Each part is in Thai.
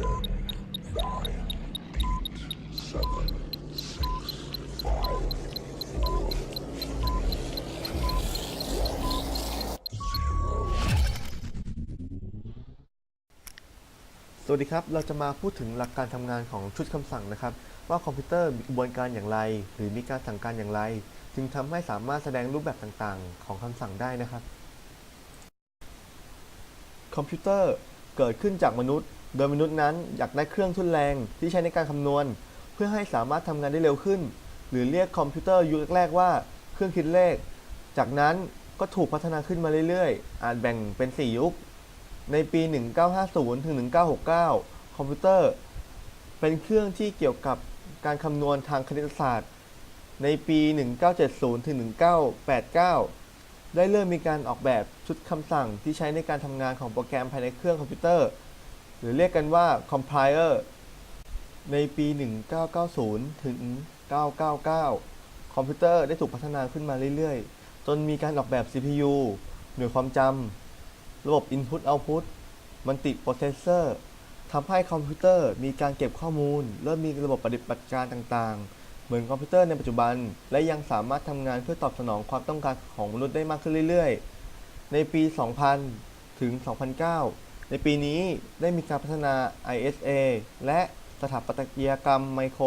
สวัสดีครับ เราจะมาพูดถึงหลักการทำงานของชุดคำสั่งนะครับ ว่าคอมพิวเตอร์มีกระบวนการอย่างไร หรือมีการสั่งการอย่างไร จึงทำให้สามารถแสดงรูปแบบต่างๆ ของคำสั่งได้นะครับ คอมพิวเตอร์เกิดขึ้นจากมนุษย์ โดยมนุษย์นั้นอยากได้เครื่องทุนแรงที่ใช้ในการคำนวณ เพื่อให้สามารถทำงานได้เร็วขึ้น หรือเรียกคอมพิวเตอร์ยุคแรกๆว่าเครื่องคิดเลข จากนั้นก็ถูกพัฒนาขึ้นมาเรื่อยๆ อาจแบ่งเป็น 4 ยุค ในปี 1950 ถึง 1969 คอมพิวเตอร์ เป็นเครื่องที่เกี่ยวกับการคำนวณทางคณิตศาสตร์ ในปี 1970 ถึง 1989 ได้เริ่มมีการออกแบบชุดคำสั่งที่ใช้ในการทำงานของโปรแกรมภายในเครื่องคอมพิวเตอร์ หรือเรียกกันว่า compiler ในปี 1990 ถึง 999 คอมพิวเตอร์ได้ถูกพัฒนาขึ้นมาเรื่อยๆ จนมีการออกแบบ CPU หน่วยความจำ ระบบ Input Output Multiprocessor ทำให้คอมพิวเตอร์มีการเก็บข้อมูล เริ่มมีระบบปฏิบัติการต่างๆ เหมือนคอมพิวเตอร์ในปัจจุบัน และยังสามารถทำงานเพื่อตอบสนองความต้องการของมนุษย์ได้มากขึ้นเรื่อยๆ ในปี 2000 ถึง 2009 ในปีนี้ได้มีการพัฒนา ISA และสถาปัตยกรรมไมโคร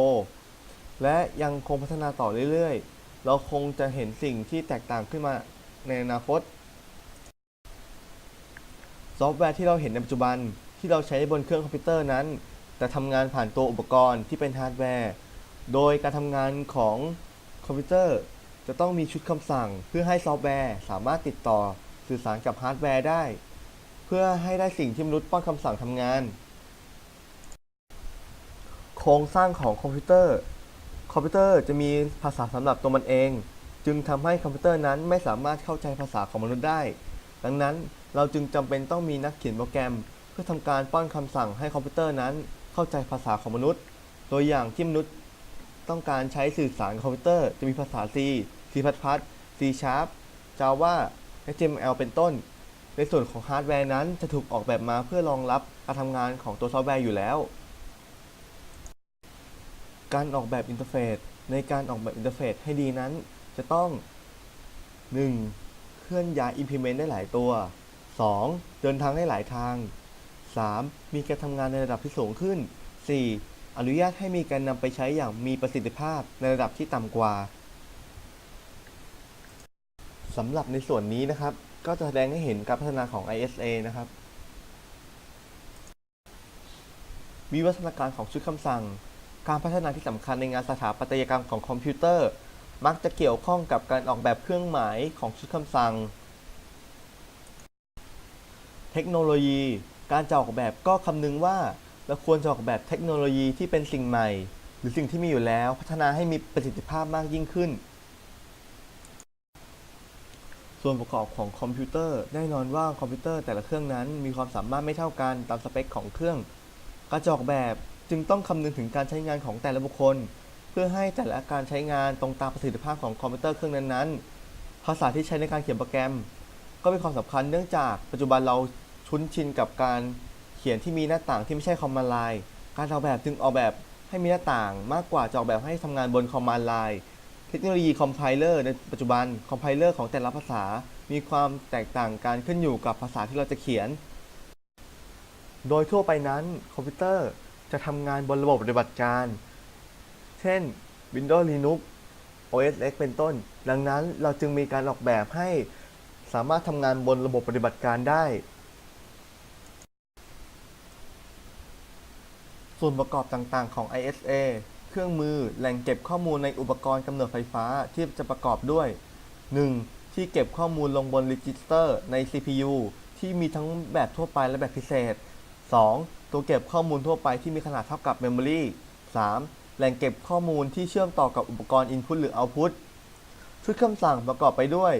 และยังคงพัฒนาต่อเรื่อยๆ เราคงจะเห็นสิ่งที่แตกต่างขึ้นมาในอนาคต ซอฟต์แวร์ที่เราเห็นในปัจจุบันที่เราใช้บนเครื่องคอมพิวเตอร์นั้นจะทำงานผ่านตัวอุปกรณ์ที่เป็นฮาร์ดแวร์ โดยการทำงานของคอมพิวเตอร์ จะต้องมีชุดคำสั่ง เพื่อให้ซอฟต์แวร์สามารถติดต่อสื่อสารกับฮาร์ดแวร์ได้ พื่อให้ได้สิ่งที่มนุษย์ป้อนคำสั่งทำงาน โครงสร้างของคอมพิวเตอร์ คอมพิวเตอร์จะมีภาษาสำหรับตัวมันเอง จึงทำให้คอมพิวเตอร์นั้นไม่สามารถเข้าใจภาษาของมนุษย์ได้ ดังนั้นเราจึงจำเป็นต้องมีนักเขียนโปรแกรม เพื่อทำการป้อนคำสั่งให้คอมพิวเตอร์นั้นเข้าใจภาษาของมนุษย์ ตัวอย่างที่มนุษย์ต้องการใช้สื่อสารคอมพิวเตอร์จะมีภาษา C C++, C Sharp Java HTML เป็นต้น ในส่วนของฮาร์ดแวร์นั้นจะถูกออกแบบมาเพื่อรองรับการทำงานของตัวซอฟต์แวร์อยู่แล้ว การออกแบบอินเทอร์เฟซในการออกแบบอินเทอร์เฟซให้ดีนั้น จะต้อง 1. เคลื่อนย้าย implement ได้หลายตัว 2. เดินทางได้หลายทาง 3. มีการทำงานในระดับที่สูงขึ้น 4. อนุญาตให้มีการนำไปใช้อย่างมีประสิทธิภาพในระดับที่ต่ำกว่าสำหรับในส่วนนี้นะครับ ก็จะแสดงให้เห็นการพัฒนาของ ISA นะครับ วิวัฒนาการของชุดคำสั่ง การพัฒนาที่สำคัญในงานสถาปัตยกรรมของคอมพิวเตอร์ มักจะเกี่ยวข้องกับการออกแบบเครื่องหมายของชุดคำสั่ง เทคโนโลยี การจะออกแบบก็คำนึงว่าเราควรจะออกแบบเทคโนโลยีที่เป็นสิ่งใหม่ หรือสิ่งที่มีอยู่แล้ว พัฒนาให้มีประสิทธิภาพมากยิ่งขึ้น ส่วนประกอบของคอมพิวเตอร์แน่นอนว่าคอมพิวเตอร์แต่ละเครื่องนั้นมีความสามารถไม่เท่ากันตามสเปคของเครื่อง กระออกแบบจึงต้องคำนึงถึงการใช้งานของแต่ละบุคคล เพื่อให้แต่ละการใช้งานตรงตามประสิทธิภาพของคอมพิวเตอร์เครื่องนั้นๆ ภาษาที่ใช้ในการเขียนโปรแกรม ก็มีความสำคัญเนื่องจากปัจจุบันเราชุนชินกับการเขียนที่มีหน้าต่างที่ไม่ใช่คอมมานด์ไลน์การออกแบบจึงออกแบบให้มีหน้าต่างมากกว่าจะออกแบบให้ทำงานบนคอมมานด์ไลน์ ทคโนโลยีคอมไพเลอร์ในปัจจุบันคอมไพเลอร์ของแต่ละภาษา มีความแตกต่างกันขึ้นอยู่กับภาษาที่เราจะเขียน โดยทั่วไปนั้นคอมพิวเตอร์จะทำงานบนระบบปฏิบัติการ เช่น Windows Linux OS X เป็นต้น ดังนั้นเราจึงมีการออกแบบให้สามารถทำงานบนระบบปฏิบัติการได้ ส่วนประกอบต่างๆของ ISA เครื่องมือแหล่งเก็บข้อมูลในอุปกรณ์กำเนิดไฟฟ้าที่จะประกอบด้วย 1. ที่เก็บข้อมูลลงบนรีจิสเตอร์ใน CPU ที่มีทั้งแบบทั่วไปและแบบพิเศษ 2. ตัวเก็บข้อมูลทั่วไปที่มีขนาดเท่ากับ Memory 3. แหล่งเก็บข้อมูลที่เชื่อมต่อกับอุปกรณ์ Input หรือ Output ชุดคำสั่งประกอบไปด้วย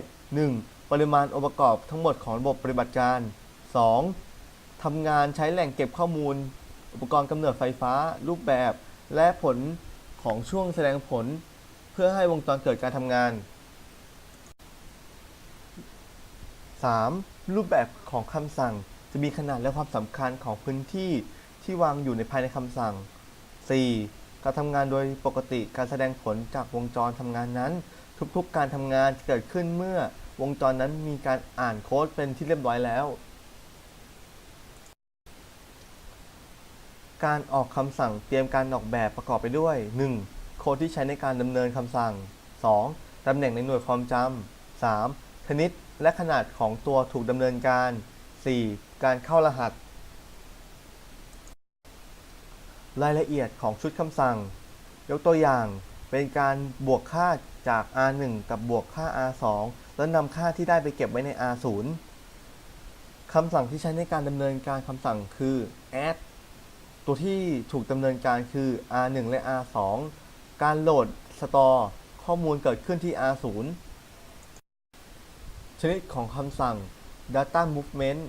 1. ปริมาณองค์ประกอบทั้งหมดของระบบปฏิบัติการ 2. ทำงานใช้แหล่งเก็บข้อมูล อุปกรณ์กำเนิดไฟฟ้า รูปแบบ และผลของช่วงแสดงผลเพื่อให้วงจรเกิดการทำงาน 3. รูปแบบของคำสั่งจะมีขนาดและความสำคัญของพื้นที่ที่วางอยู่ในภายในคำสั่ง 4. การทำงานโดยปกติการแสดงผลจากวงจรทำงานนั้น ทุกๆ การทำงานจะเกิดขึ้นเมื่อวงจรนั้นมีการอ่านโค้ดเป็นที่เรียบร้อยแล้ว การออกคำสั่งเตรียมการออกแบบประกอบไปด้วย 1. โค้ดที่ใช้ในการดำเนินคำสั่ง 2. ตำแหน่งในหน่วยความจำ 3. ชนิดและขนาดของตัวถูกดำเนินการ 4. การเข้ารหัส รายละเอียดของชุดคำสั่ง ยกตัวอย่าง เป็นการบวกค่าจาก R1 กับบวกค่า R2 แล้วนำค่าที่ได้ไปเก็บไว้ใน R0 คำสั่งที่ใช้ในการดำเนินการคำสั่งคือ add ตัวที่ถูกดำเนินการคือ R1 และ R2 การโหลด store ข้อมูลเกิดขึ้นที่ R0 ชนิดของคำสั่ง data movement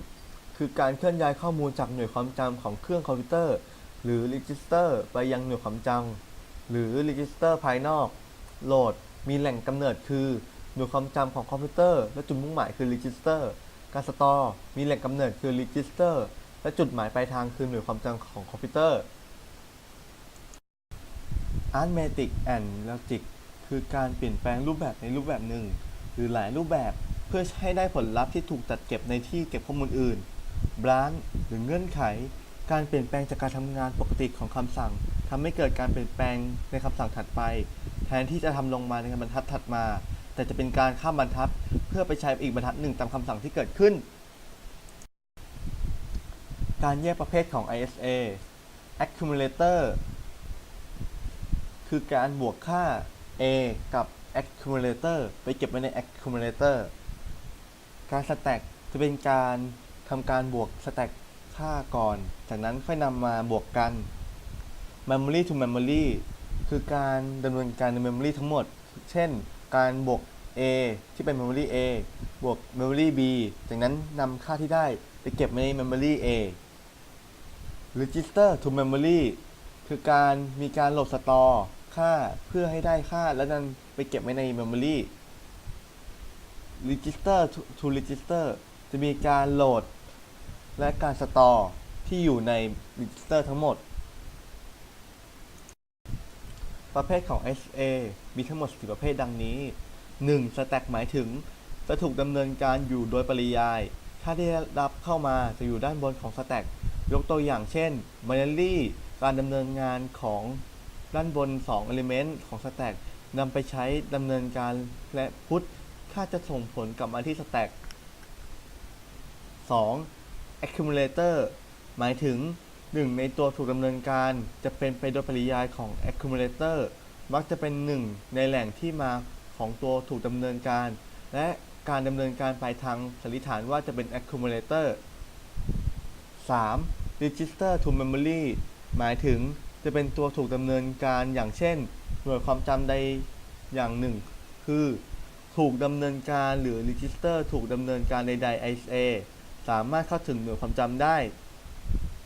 คือการเคลื่อนย้ายข้อมูลจากหน่วยความจำของเครื่องคอมพิวเตอร์ หรือ register ไปยังหน่วยความจำหรือ register ภายนอก โหลดมีแหล่งกำเนิดคือหน่วยความจำของคอมพิวเตอร์ และจุดมุ่งหมายคือ register การ store มีแหล่งกำเนิดคือ register และจุดหมายปลายทางคือหน่วยความจำของคอมพิวเตอร์ Arithmetic and Logic คือการเปลี่ยนแปลงรูปแบบในรูปแบบหนึ่ง หรือหลายรูปแบบเพื่อให้ได้ผลลัพธ์ที่ถูกจัดเก็บในที่เก็บข้อมูลอื่น branch หรือเงื่อนไข การเปลี่ยนแปลงจากการทำงานปกติของคำสั่งทำให้เกิดการเปลี่ยนแปลงในคำสั่งถัดไป แทนที่จะทำลงมาในบรรทัดถัดมา แต่จะเป็นการข้ามบรรทัดเพื่อไปใช้อีกบรรทัดหนึ่งตามคำสั่งที่เกิดขึ้น การแยกประเภทของ ISA accumulator คือการบวกค่า A กับ accumulator ไปเก็บไว้ใน accumulator การ stack จะเป็นการทำการบวก stack ค่าก่อน จากนั้นค่อยนำมาบวกกัน memory to memory คือการดำเนินการใน memory ทั้งหมด เช่น การบวก A ที่เป็น memory A บวก memory B จากนั้นนำค่าที่ได้ไปเก็บไว้ใน memory A register to memory คือการมีการโหลดสตอร์ค่าเพื่อให้ได้ค่าแล้วนั้นไปเก็บไว้ใน memory register to, register จะมีการโหลด และการสตอร์ที่อยู่ใน register ทั้งหมด ประเภทของ SA มีทั้งหมด4ประเภทดังนี้ 1. Stack หมายถึง จะถูกดำเนินการอยู่โดยปริยายค่าที่ได้รับเข้ามาจะอยู่ด้านบนของ Stack ยกตัวอย่างเช่น binary การดำเนินงานของด้านบน 2 element ของ Stack นำไปใช้ดำเนินการและพุทค่าจะส่งผลกลับมาที่ Stack 2. accumulator หมายถึงหนึ่งในตัวถูกดำเนินการจะเป็นไปโดยปริยายของ accumulator มักจะเป็นหนึ่งในแหล่งที่มาของตัวถูกดำเนินการ และการดำเนินการปลายทางสันนิษฐานว่าจะเป็น accumulator 3. register to memory หมายถึงจะเป็นตัวถูกดำเนินการอย่างเช่น หน่วยความจำใดอย่างหนึ่ง คือ ถูกดำเนินการหรือ register ถูกดำเนินการใดๆ ISA สามารถเข้าถึงหน่วยความจำได้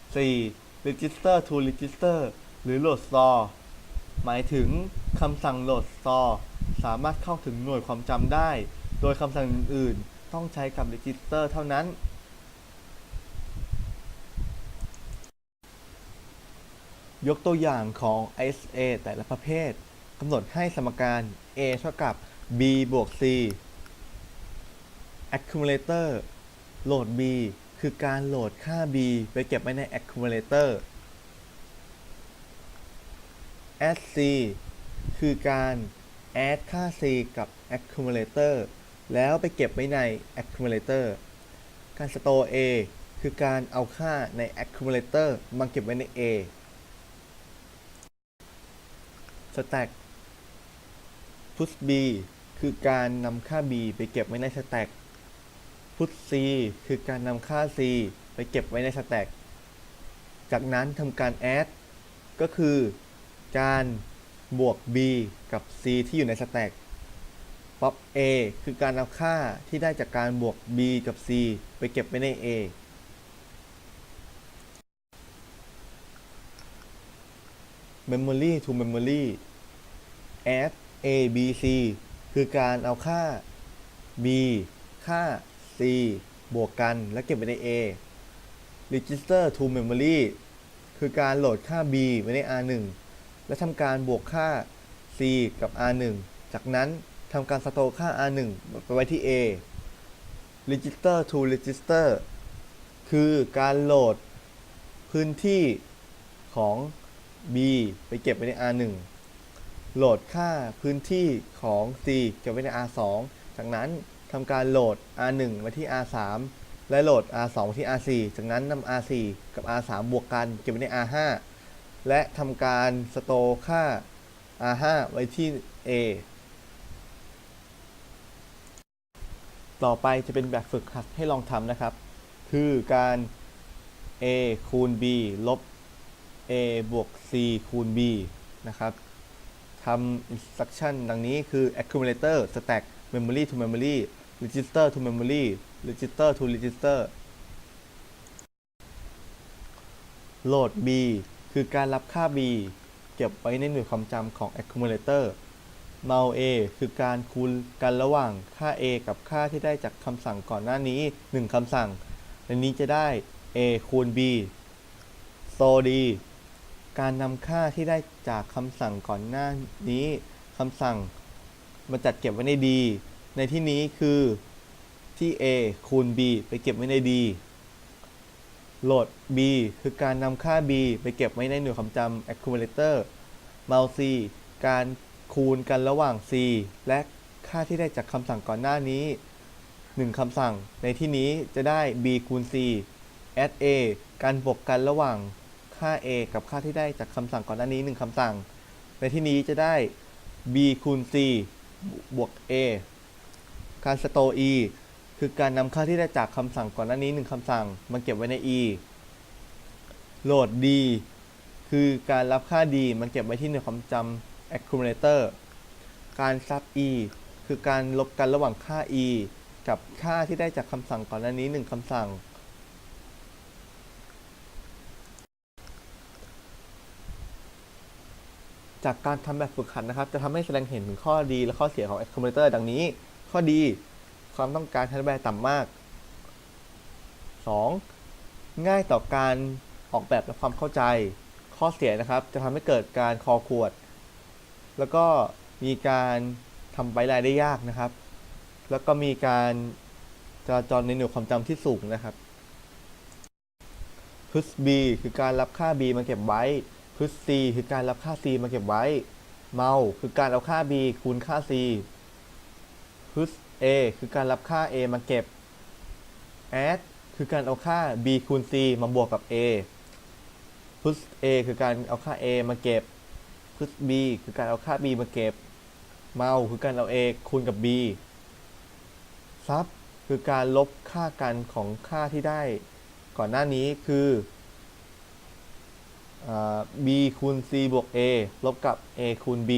4. register to register หรือ load store หมายถึงคำสั่ง load store สามารถเข้าถึงหน่วยความจำได้ โดยคำสั่งอื่นๆ ต้องใช้กับ register เท่านั้น ยกตัวอย่างของ ISA แต่ละประเภทกำหนดให้สมการ A เท่ากับ B บวก C accumulator โหลด B คือการโหลดค่า B ไปเก็บไว้ใน accumulator add C คือการ add ค่า C กับ accumulator แล้วไปเก็บไว้ใน accumulator การ store A คือการเอาค่าใน accumulator มาเก็บไว้ใน A stack put B คือการนำค่า B ไปเก็บไว้ใน stack put C คือการนำค่า C ไปเก็บไว้ใน stack จากนั้นทำการ add ก็คือการบวก B กับ C ที่อยู่ใน stack pop A คือการเอาค่าที่ได้จากการบวก B กับ C ไปเก็บไว้ใน A memory to memory add a b c คือการเอาค่า b ค่า c บวกกันแล้วเก็บไว้ใน a register to memory คือการโหลดค่า b ไว้ใน R1 และทำการบวกค่า c กับ R1 จากนั้นทำการสโตรค่า R1 ไปไว้ที่ A register to register คือการโหลดพื้นที่ของ B ไปเก็บไว้ใน R1 โหลดค่าพื้นที่ของ C เก็บไว้ใน R2 จากนั้นทำการโหลด R1 มาที่ R3 และโหลด R2 มาที่ R4 จากนั้นนำ R4 กับ R3 บวกกันเก็บไว้ใน R5 และทำการสโตรค่า R5 ไว้ที่ A ต่อไปจะเป็นแบบฝึกหัดให้ลองทำนะครับ คือการ a คูณ b ลบ a บวก c คูณ b นะครับทำ instruction ดังนี้คือ accumulator stack memory to memory register to memory register to register โหลด b คือการรับค่า b เก็บไว้ในหน่วยความจำของ accumulator mul a คือการคูณกันระหว่างค่า a กับค่าที่ได้จากคำสั่งก่อนหน้านี้ 1คำสั่งในนี้จะได้ a คูณ b so d การนำค่าที่ได้จากคำสั่งก่อนหน้านี้คำสั่งมาจัดเก็บไว้ใน d ในที่นี้คือที่ a คูณ b ไปเก็บไว้ใน d โหลด b คือการนำค่า b ไปเก็บไว้ในหน่วยความจำ accumulator mul c การคูณกันระหว่าง c และค่าที่ได้จากคำสั่งก่อนหน้านี้ 1คำสั่งในที่นี้จะได้ b คูณ c add a การบวกกันระหว่าง ค่า a กับค่าที่ได้จากคำสั่งก่อนหน้านี้ 1คำสั่ง ในที่นี้จะได้ b คูณ c บวก a การ store e คือการนำค่าที่ได้จากคำสั่งก่อนหน้านี้ 1คำสั่งมาเก็บไว้ใน e โหลด d คือการรับค่า d มันเก็บไว้ที่หน่วยความจำ accumulator การ sub e คือการลบกันระหว่างค่า e กับค่าที่ได้จากคำสั่งก่อนหน้านี้ 1คำสั่ง จากการทำแบบฝึกหัดนะครับ จะทำให้แสดงเห็นถึงข้อดีและข้อเสียของ accumulator ดังนี้ ข้อดี ความต้องการ hardware ต่ำมาก 2. ง่ายต่อการออกแบบและความเข้าใจ ข้อเสียนะครับ จะทำให้เกิดการคอขวด แล้วก็มีการทำไบไลน์ได้ยากนะครับ แล้วก็มีการจราจรในหน่วยความจำที่สูงนะครับพุช B คือการรับค่า B มาเก็บไว้ พุช C คือการรับค่า C มาเก็บไว้ เมาคือการเอาค่า B คูณค่า C พุช A คือการรับค่า A มาเก็บ add คือการเอาค่า B คูณ C มาบวกกับ A พุช A คือการเอาค่า A มาเก็บพุช B คือการเอาค่า B มาเก็บ เมาคือการเอา A คูณกับ B ซับคือการลบค่ากันของค่าที่ได้ ก่อนหน้านี้คือ b คูณ c บวก a ลบกับ a คูณ b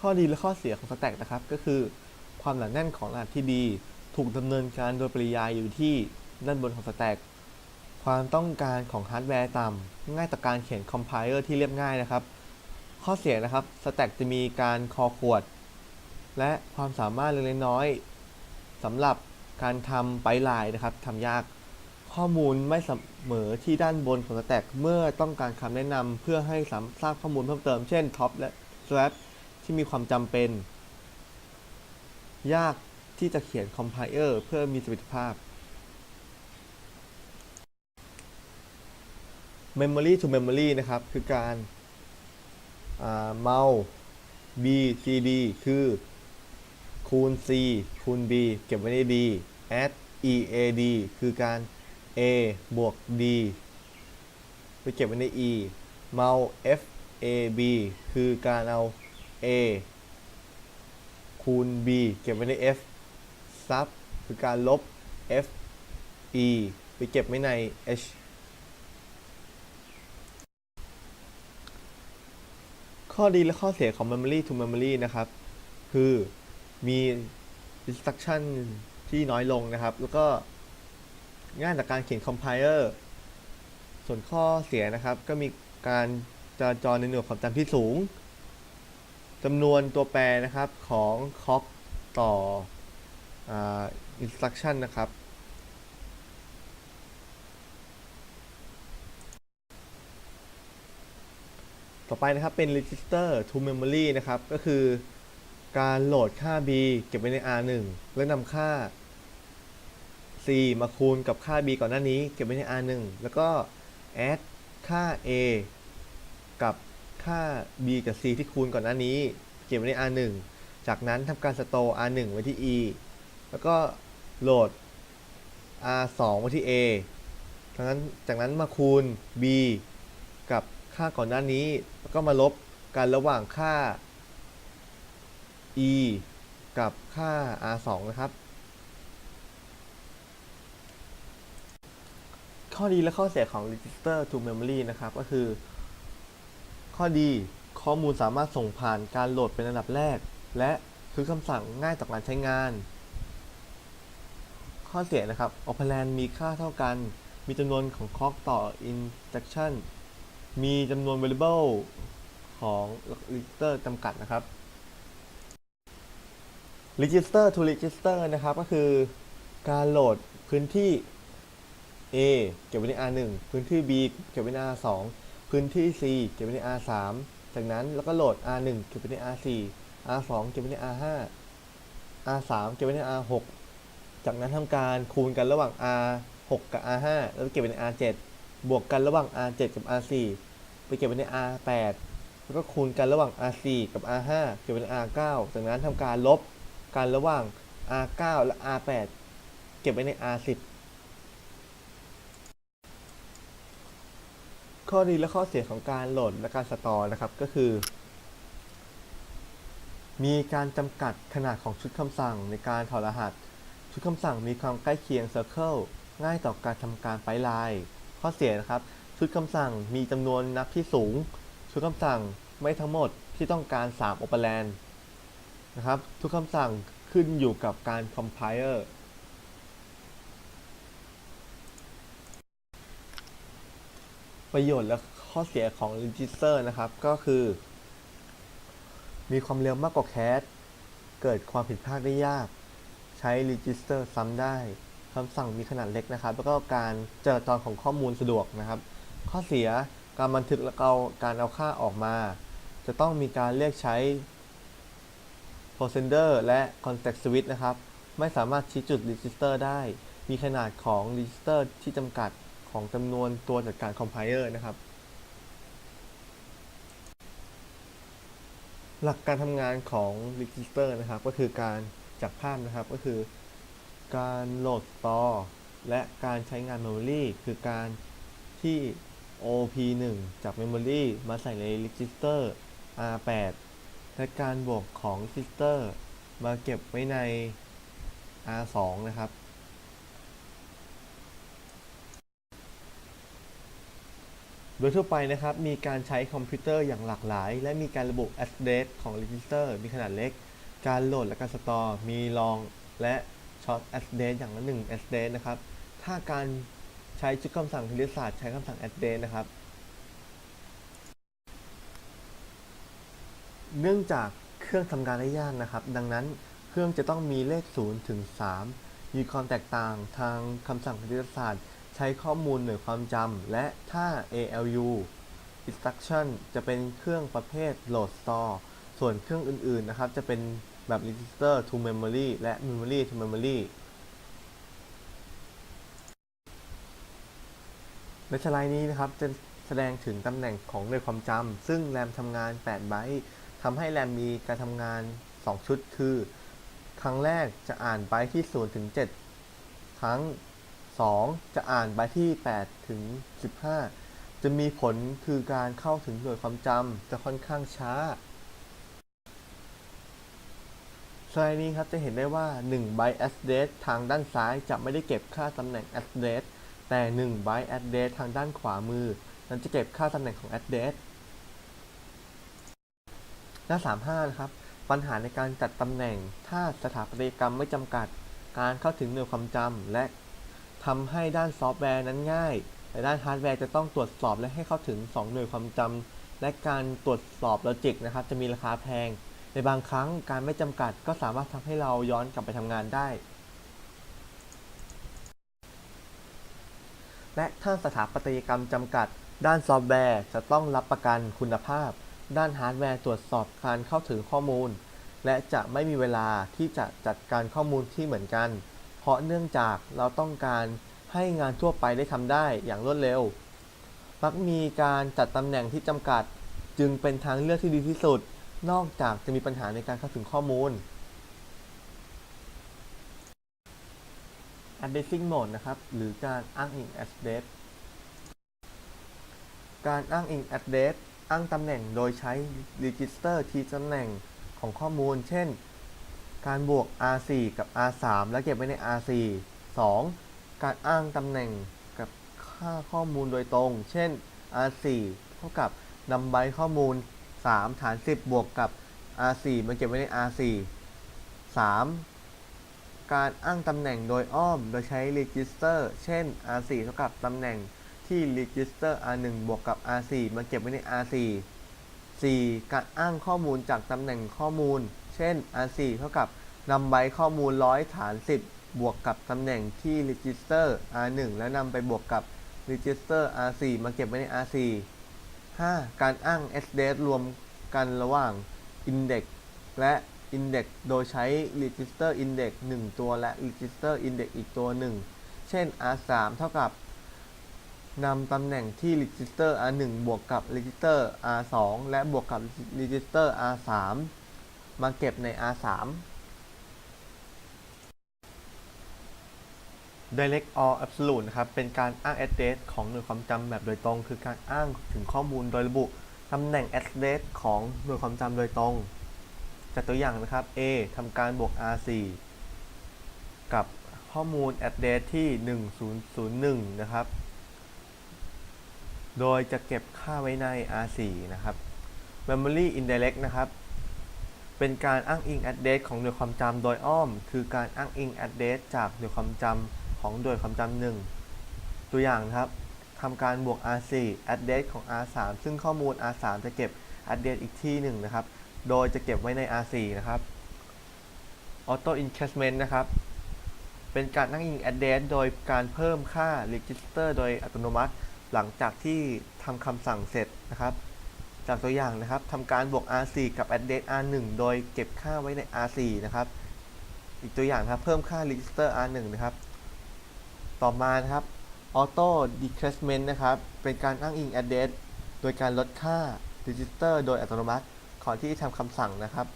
ข้อดีและข้อเสียของสแต็กนะครับ ก็คือความหนาแน่นของรหัสที่ดี ถูกดำเนินการโดยปริยายอยู่ที่ด้านบนของสแต็กความต้องการของฮาร์ดแวร์ต่ำง่ายต่อการเขียนคอมไพเลอร์ที่เรียบง่ายนะครับ ข้อเสียนะครับสแต็กจะมีการคอขวด และความสามารถเล็กน้อยสำหรับการทำไปไลน์นะครับทำยาก ข้อมูลไม่เสมอที่ด้านบนของสแต็กเมื่อต้องการคำแนะนำเพื่อให้สามทราบข้อมูลเพิ่มเติม เช่นท็อปและ swap ที่มีความจำเป็น ยากที่จะเขียนคอมไพเลอร์เพื่อมีประสิทธิภาพ Memory to Memory นะครับ คือการเมา b c d คือคูณ c คูณ b เก็บไว้ใน d add e a d คือการ a บวก d ไปเก็บไว้ใน e mul f a b คือการเอา a คูณ b เก็บไว้ใน f sub คือการลบ f e ไปเก็บไว้ใน h ข้อดีและข้อเสียของ Memory to Memory นะครับ คือมี instruction ที่น้อยลงนะครับ แล้วก็ ง่ายจากการเขียนคอมไพเลอร์ส่วนข้อเสียนะครับ ก็มีการจราจรในหน่วยความจำที่สูงจำนวนตัวแปรนะครับของคอกต่ออินสตรักชั่นนะครับ ต่อไปนะครับเป็น register to memory นะครับ ก็คือการโหลดค่า b เก็บไว้ใน r1 และนำค่า c มาคูณกับค่า b ก่อนหน้านี้เก็บไว้ใน r1 แล้วก็ add ค่า a กับค่า b กับ c ที่คูณก่อนหน้านี้ เก็บไว้ใน r1 จากนั้นทำการ store r1 ไว้ที่ e แล้วก็โหลด r2 ไว้ที่ a จากนั้นจากนั้นมาคูณ b กับค่าก่อนหน้านี้ แล้วก็มาลบกันระหว่างค่า e กับค่า r2 นะครับ ข้อดีและข้อเสียของ register to memory นะครับ ก็คือ ข้อดีข้อมูลสามารถส่งผ่านการโหลดเป็นอันดับแรก และคือคำสั่งง่ายต่อการใช้งาน ข้อเสียนะครับ operand มีค่าเท่ากัน มีจำนวนของคล็อกต่อ instruction มีจำนวน variable ของ register จำกัดนะครับ register to register นะครับก็คือการโหลดพื้นที่ A เก็บไว้ใน R1 พื้นที่ B เก็บไว้ใน R2 พื้นที่ C เก็บไว้ใน R3 จากนั้นแล้วก็โหลด R1 เก็บไว้ใน R4 R2 เก็บไว้ใน R5 R3 เก็บไว้ใน R6 จากนั้นทำการคูณกันระหว่าง R6 กับ R5 แล้วเก็บไว้ใน R7 บวกกันระหว่าง R7 กับ R4 ไปเก็บไว้ใน R8 แล้วก็คูณกันระหว่าง R4 กับ R5 เก็บไว้ใน R9 จากนั้นทำการลบกันระหว่าง R9 และ R8 เก็บไว้ใน R10 ข้อดีและข้อเสียของการโหลดและการสตอร์นะครับก็คือ มีการจำกัดขนาดของชุดคำสั่งในการถอดรหัส ชุดคำสั่งมีความใกล้เคียง Circle ง่ายต่อการทำการไฟล์ไลน์ข้อเสียนะครับ ชุดคำสั่งมีจำนวนนับที่สูง ชุดคำสั่งไม่ทั้งหมดที่ต้องการ 3 operand นะครับ ทุกคำสั่งขึ้นอยู่กับการ compiler ประโยชน์และข้อเสียของ register นะครับ ก็คือ มีความเร็วมากกว่า cache เกิดความผิดพลาดได้ยาก ใช้ register ซ้ำได้คำสั่งมีขนาดเล็กนะครับ แล้วก็การจราจรของข้อมูลสะดวกนะครับ ข้อเสียการบันทึกและเอาการเอาค่าออกมา จะต้องมีการเรียกใช้ processor และ context switch นะครับ ไม่สามารถชี้จุด register ได้ มีขนาดของ register ที่จำกัด ของจำนวนตัวจัดการ compiler นะครับ หลักการทำงานของ register นะครับ ก็คือการจับภาพนะครับก็คือการโหลด store และการใช้งาน memory คือการที่ OP1 จาก memory มาใส่ใน register R8 และการบวกของ register มาเก็บไว้ใน R2 นะครับ โดยทั่วไปนะครับมีการใช้คอมพิวเตอร์อย่างหลากหลาย และมีการระบุ address ของ register มีขนาดเล็ก การโหลดและการสตอร์มี long และ short address อย่างละ1 address นะครับ ถ้าการใช้ชุดคำสั่งคณิตศาสตร์ใช้คำสั่ง address นะครับ เนื่องจากเครื่องทำงานได้ยากนะครับ ดังนั้นเครื่องจะต้องมีเลข 0 ถึง 3 มีความแตกต่างทางคำสั่งคณิตศาสตร์ ใช้ข้อมูลหน่วยความจำ และถ้า ALU instruction จะเป็นเครื่องประเภท load store ส่วนเครื่องอื่นๆ นะครับ จะเป็นแบบ register to memory และ memory to memory ในสไลด์นี้นะครับ จะแสดงถึงตำแหน่งของหน่วยความจำ ซึ่งแรมทำงาน 8 ไบต์ทำให้แรมมีการทำงาน 2 ชุดคือ ครั้งแรกจะอ่านไบต์ที่ 0 ถึง 7 ครั้ง 2 จะอ่านไบต์ที่ 8 ถึง 15 จะมีผลคือการเข้าถึงหน่วยความจำจะค่อนข้างช้าสไลด์นี้ครับจะเห็นได้ว่า 1 byte address ทางด้านซ้ายจะไม่ได้เก็บค่าตำแหน่ง address แต่ 1 byte address ทางด้านขวามือ นั้นจะเก็บค่าตำแหน่งของ address หน้า 35 นะครับ ปัญหาในการจัดตำแหน่ง ถ้าสถาปัตยกรรมไม่จำกัด การเข้าถึงหน่วยความจำและ ทำให้ด้านซอฟต์แวร์นั้นง่าย แต่ด้านฮาร์ดแวร์จะต้องตรวจสอบและให้เข้าถึง 2 หน่วยความจำ และการตรวจสอบลอจิกนะครับ จะมีราคาแพง ในบางครั้งการไม่จำกัดก็สามารถทำให้เราย้อนกลับไปทำงานได้ และถ้าสถาปัตยกรรมจำกัด ด้านซอฟต์แวร์จะต้องรับประกันคุณภาพ ด้านฮาร์ดแวร์ตรวจสอบการเข้าถึงข้อมูล และจะไม่มีเวลาที่จะจัดการข้อมูลที่เหมือนกัน ราะเนื่องจากเราต้องการให้งานทั่วไปได้ทำได้อย่างรวดเร็ว มักมีการจัดตำแหน่งที่จำกัด จึงเป็นทางเลือกที่ดีที่สุด นอกจากจะมีปัญหาในการเข้าถึงข้อมูล addressing mode นะครับ หรือการอ้างอิง address การอ้างอิง address อ้างตำแหน่งโดยใช้ register ที่ตำแหน่งของข้อมูล เช่น การบวก r4 กับ r3 แล้วเก็บไว้ใน r4 2. การอ้างตำแหน่งกับค่าข้อมูลโดยตรง เช่น r4 เท่ากับนำไบข้อมูล 3 ฐาน 10 บวกกับ r4 มาเก็บไว้ใน r4 3. การอ้างตำแหน่งโดยอ้อมโดยใช้ register เช่น r4 เท่ากับตำแหน่งที่ register r1 บวกกับ r4 มาเก็บไว้ใน r4 4. การอ้างข้อมูลจากตำแหน่งข้อมูล เช่น r4 เท่ากับนำไบต์ข้อมูล 100 ฐาน 10 บวกกับตำแหน่งที่ register r1 แล้วนำไปบวกกับ register r4 มาเก็บไว้ใน r4 5. การอ้าง sdes รวมกันระหว่าง index และ index โดยใช้ register index 1 ตัวและ register index อีกตัวหนึ่งเช่น r3 เท่ากับนำตำแหน่งที่ register r1 บวกกับ register r2 และบวกกับ register r3 มาเก็บใน r3 direct or absolute นะครับ เป็นการอ้าง address ของหน่วยความจำแบบโดยตรง คือการอ้างถึงข้อมูลโดยระบุตำแหน่ง address ของหน่วยความจำโดยตรง จากตัวอย่างนะครับ A ทำการบวก R4 กับข้อมูล address ที่ 1001 นะครับ โดยจะเก็บค่าไว้ใน R4 นะครับ Memory Indirect นะครับ เป็นการอ้างอิง address ของหน่วยความจำโดยอ้อม คือการอ้างอิง address จากหน่วยความจำของหน่วยความจำหนึ่งตัวอย่างนะครับทำการบวก R4 address ของ R3 ซึ่งข้อมูล R3 จะเก็บ address อีกที่หนึ่งนะครับ โดยจะเก็บไว้ใน R4 นะครับ Auto Encashment นะครับ เป็นการอ้างอิง address โดยการเพิ่มค่า register โดยอัตโนมัติ หลังจากที่ทำคำสั่งเสร็จนะครับ จากตัวอย่างนะครับทำการบวก R4 กับ address R1 โดยเก็บค่าไว้ใน R4 นะครับ อีกตัวอย่างครับเพิ่มค่า register R1 นะครับ ต่อมานะครับ auto decrement นะครับ เป็นการอ้างอิง address โดยการลดค่า register โดยอัตโนมัติก่อนที่ทำคำสั่งนะครับ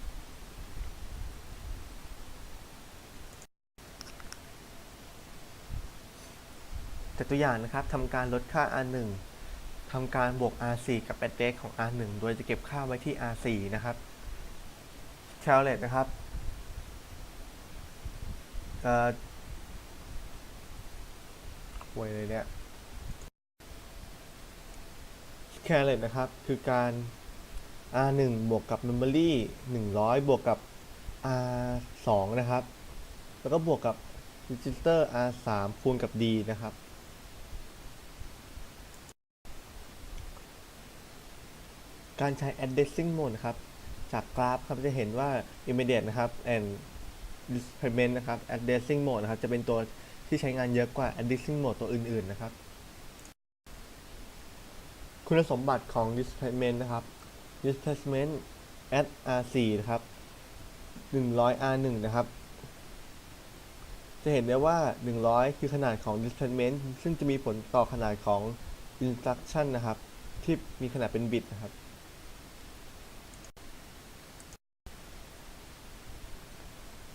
จากตัวอย่างนะครับทำการลดค่า R1 ทำการบวก R4 กับ address ของ R1 โดยจะเก็บค่าไว้ที่ R4 นะครับ c h a l l e นะครับเอ่อหวยเลยเนี่ย c a l c u l a t e นะครับ คือการ R1 บวกกับ memory 100 บวกกับ R2 นะครับ แล้วก็บวกกับ register R3 คูณกับ D นะครับ การใช้ addressing mode นะครับ จากกราฟครับจะเห็นว่า immediate นะครับ and displacement นะครับ addressing mode นะครับ จะเป็นตัวที่ใช้งานเยอะกว่า addressing mode ตัวอื่น ๆ นะครับ คุณสมบัติของ displacement นะครับ displacement at r4 นะครับ 100 r1 นะครับ จะเห็นได้ว่า 100 คือขนาดของ displacement ซึ่งจะมีผลต่อขนาดของ instruction นะครับ ที่มีขนาดเป็นบิตนะครับ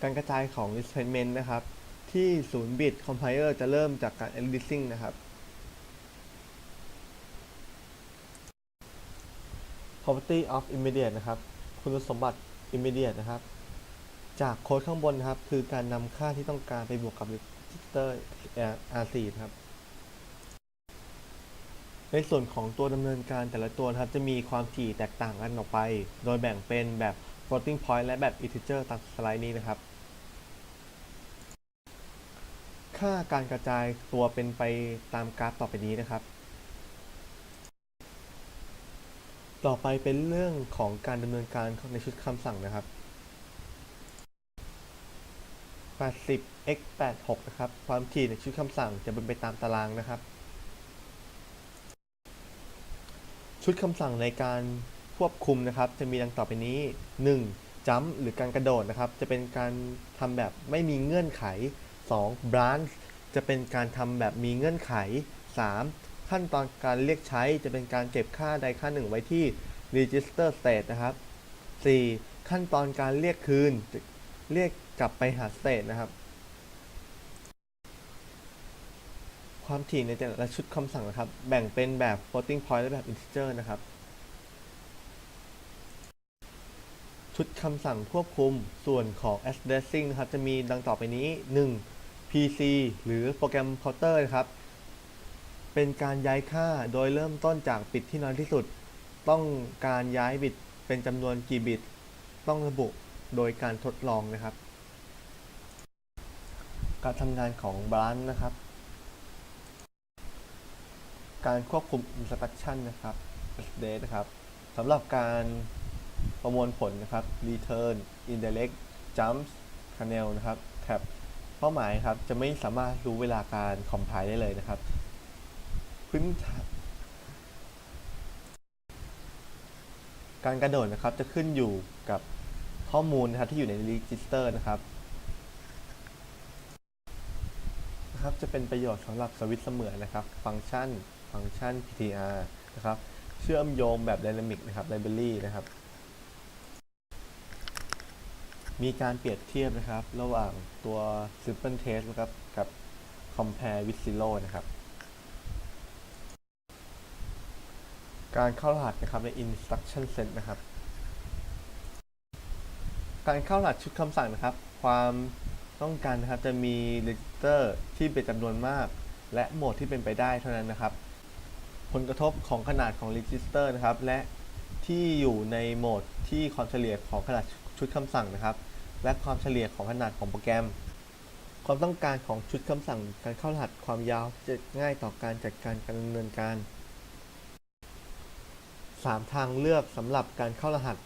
การกระจายของ displacement นะครับ ที่0บิต compiler จะเริ่มจากการ addressing นะครับ property of immediate นะครับ คุณสมบัติ immediate นะครับ จากโค้ดข้างบนนะครับ คือการนำค่าที่ต้องการไปบวกกับ register R4 นะครับ ในส่วนของตัวดำเนินการแต่ละตัวนะครับ จะมีความถี่แตกต่างกันออกไป โดยแบ่งเป็นแบบ floating point และแบบ integer ตามสไลด์นี้นะครับ ค่าการกระจายตัวเป็นไปตามกราฟต่อไปนี้นะครับ ต่อไปเป็นเรื่องของการดำเนินการในชุดคำสั่งนะครับ80 x 86นะครับ ความถี่ในชุดคำสั่งจะเป็นไปตามตารางนะครับ ชุดคำสั่งในการ ควบคุมนะครับ จะมีดังต่อไปนี้ 1. จัมหรือการกระโดดนะครับ จะเป็นการทำแบบไม่มีเงื่อนไข 2. branch จะเป็นการทำแบบมีเงื่อนไข 3. ขั้นตอนการเรียกใช้จะเป็นการเก็บค่าใดค่าหนึ่งไว้ที่ register state นะครับ 4. ขั้นตอนการเรียกคืน เรียกกลับไปหา state นะครับ ความถี่ในแต่ละชุดคำสั่งนะครับ แบ่งเป็นแบบ floating point และแบบ integer นะครับ ชุดคำสั่งควบคุมส่วนของ addressing นะครับจะมีดังต่อไปนี้ 1. PC หรือโปรแกรมเคาน์เตอร์นะครับ เป็นการย้ายค่าโดยเริ่มต้นจากบิตที่น้อยที่สุด ต้องการย้ายบิตเป็นจำนวนกี่บิต ต้องระบุโดยการทดลองนะครับ การทำงานของ branch นะครับ การควบคุม instruction นะครับ state นะครับสำหรับการ ประมวลผลนะครับ return indirect jumps kernel นะครับ cap เป้าหมายครับจะไม่สามารถรู้เวลาการ compile ได้เลยนะครับ พื้นฐานการกระโดดนะครับจะขึ้นอยู่กับข้อมูลนะครับที่อยู่ใน register นะครับนะครับ จะเป็นประโยชน์สำหรับสวิตช์เสมือนนะครับ ฟังก์ชัน ฟังก์ชัน PTR นะครับ เชื่อมโยงแบบ Dynamic นะครับ Library นะครับ มีการเปรียบเทียบนะครับ ระหว่างตัว Simple Test นะครับกับ Compare with Zero นะครับ การเข้ารหัสนะครับใน instruction set นะครับ การเข้ารหัสชุดคำสั่งนะครับ ความต้องการนะครับจะมี register ที่เป็นจำนวนมาก และโหมดที่เป็นไปได้เท่านั้นนะครับ ผลกระทบของขนาดของ register นะครับ และที่อยู่ในโหมดที่ความเฉลี่ยของขนาดชุดคำสั่งนะครับ และความเฉลี่ยของขนาดของโปรแกรม ความต้องการของชุดคำสั่งการเข้ารหัสความยาวจะง่ายต่อการจัดการการดำเนินการ 3 ทางเลือกสำหรับการเข้ารหัส